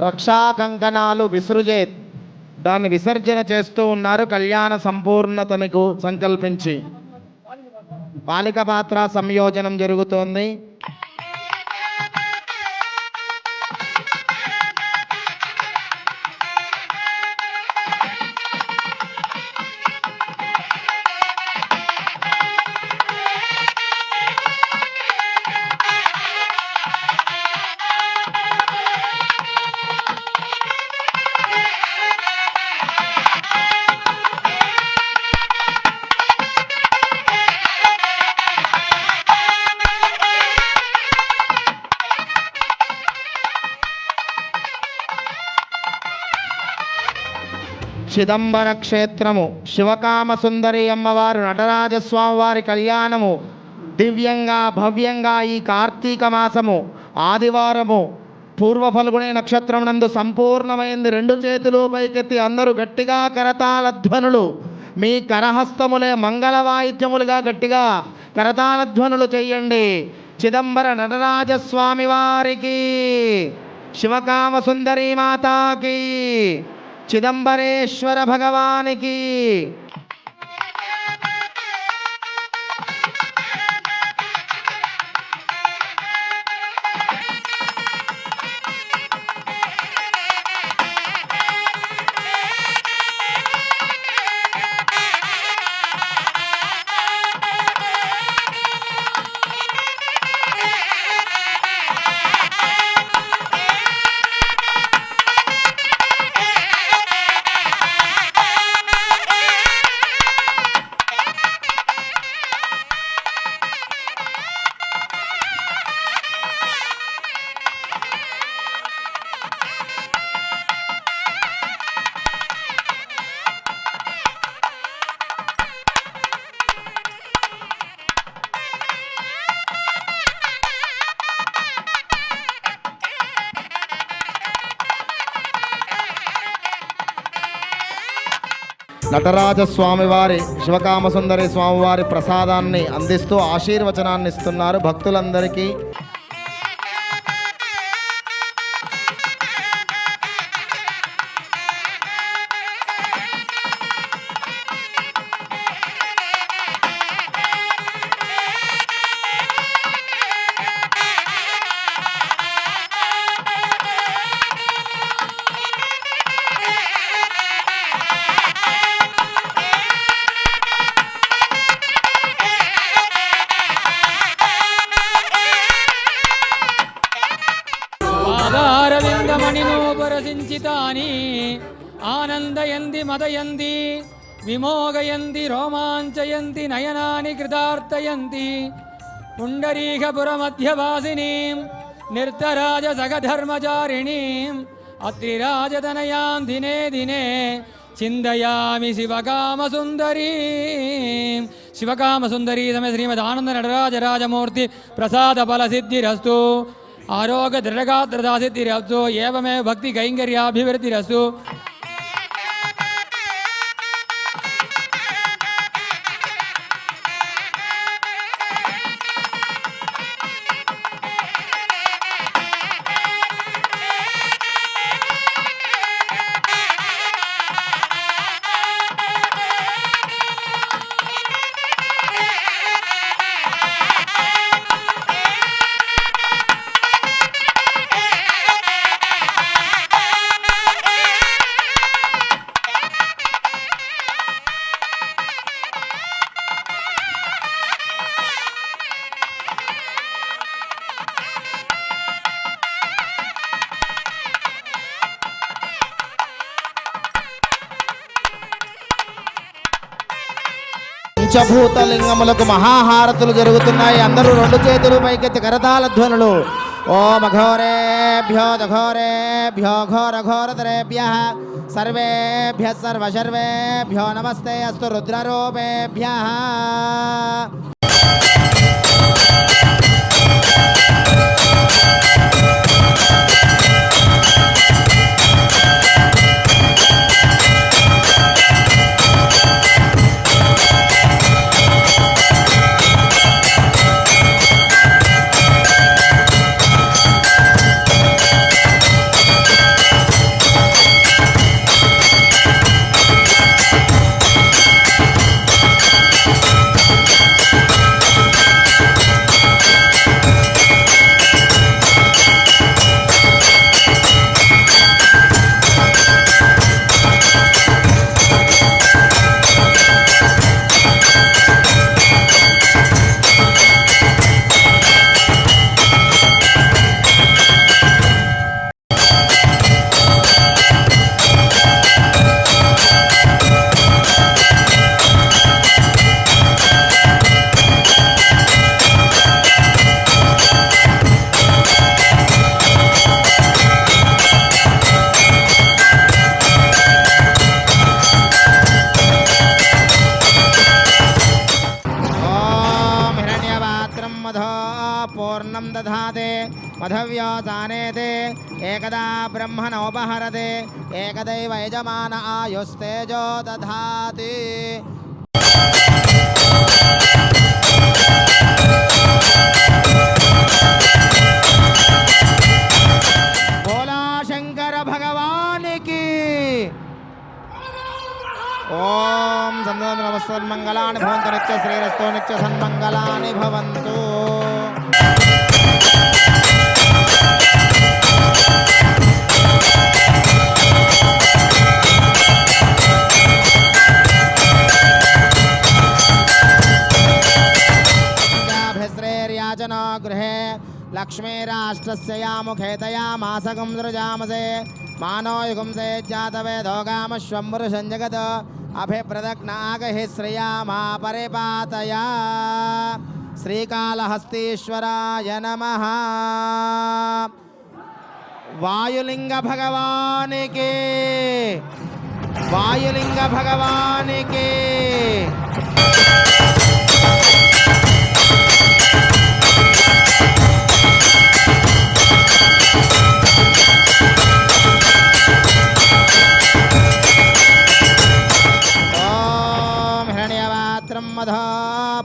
రక్షా కంకణాలు విసృజేత్. దాన్ని విసర్జన చేస్తూ ఉన్నారు కళ్యాణ సంపూర్ణతకు సంకల్పించి. బాలిక పాత్ర సంయోజనం జరుగుతోంది. చిదంబర క్షేత్రము శివకామసుందరి అమ్మవారు నటరాజస్వామి వారి కళ్యాణము దివ్యంగా భవ్యంగా ఈ కార్తీక మాసము ఆదివారము పూర్వ ఫల్గుణే నక్షత్రం నందు సంపూర్ణమైంది రెండు చేతులు పైకెత్తి అందరూ గట్టిగా కరతాళ ధ్వనులు మీ కరహస్తములే మంగళ వాయిద్యములుగా గట్టిగా కరతాళ ధ్వనులు చెయ్యండి. చిదంబర నటరాజస్వామి వారికి శివకామసుందరి మాతాకి. చిదంబరేశ్వర భగవానికి నటరాజ స్వామివారి శివకామసుందరి స్వామివారి ప్రసాదాన్ని అందిస్తూ ఆశీర్వచనాన్ని ఇస్తున్నారు భక్తులందరికీ. ஆனந்தயந்தி மதயந்தி விமோகயந்தி ரோமாஞ்சயந்தி நயனானி கிருதார்த்தயந்தி புண்டரீகபுரமத்தியவாசினீம் நிர்த்தராஜ சகதர்மச்சாரிணீம் அத்திராஜதனயாம் தினே தினே சிந்தையாமி சிவகாமசுந்தரீ சிவகாமசுந்தரீ சமய ஸ்ரீமத் ஆனந்த நடராஜராஜமூர்த்தி பிரசாத பல சித்திரஸ்து ஆரோக திருடகாத்திரதா சித்திரஸ்து ஏவமே பக்தி கைங்கரியாபிவிருத்திரஸ்து. పంచభూత లింగములకు మహాహారతులు జరుగుతున్నాయి. అందరూ రెండు చేతులు పైకెత్తి కరతాల ధ్వనులు. ఓం అఘోరేభ్యో దఘోరేభ్యో ఘోర ఘోరతరేభ్య సర్వేభ్య సర్వశర్వేభ్యో నమస్తే. అస్తు రుద్రరూపేభ్య. మధవ్యోసానేతే ఏకదా బ్రహ్మణోపహరతే ఏకదైవ యజమాన ఆయుస్తేజో దధాతి భోలా భగవానికి ఓం సందం నమస్సన్మంగళాని భవంతు నిత్య శ్రీరస్తో నిత్య సన్మంగళాని భవంతు भिश्रेर्याचनो गृहे लक्ष्मीराष्ट्रस्य यामुखे तया मासकं सृजामसे मानो युगुंसे जातवेदो गामश्वम्बुरुषं जगत् अभिप्रदग्नागहि श्रियामा परिपातया श्रीकालहस्तीश्वराय नमः। వాయులింగ భగవానికి. వాయులింగ భగవానికి.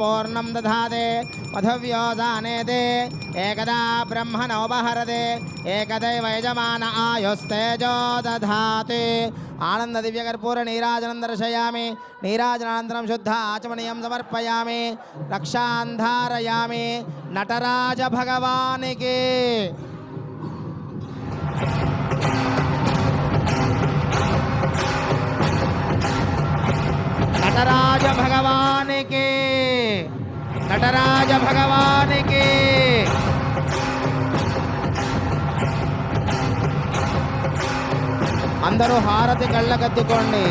పూర్ణం దధాతే पृथव्योदानेदे एकदा ब्रह्मणोपहरदे एकदैव यजमान आयुस्तेजो दिव्यकर्पूर नीराजन दर्शयामि, नीराजनानन्तरं शुद्ध आचमनीयं नटराज रक्षान्धारयामि, नटराजभगवानिके। నటరాజ భగవానికి అందరూ హారతి కళ్ళకద్దుకోండి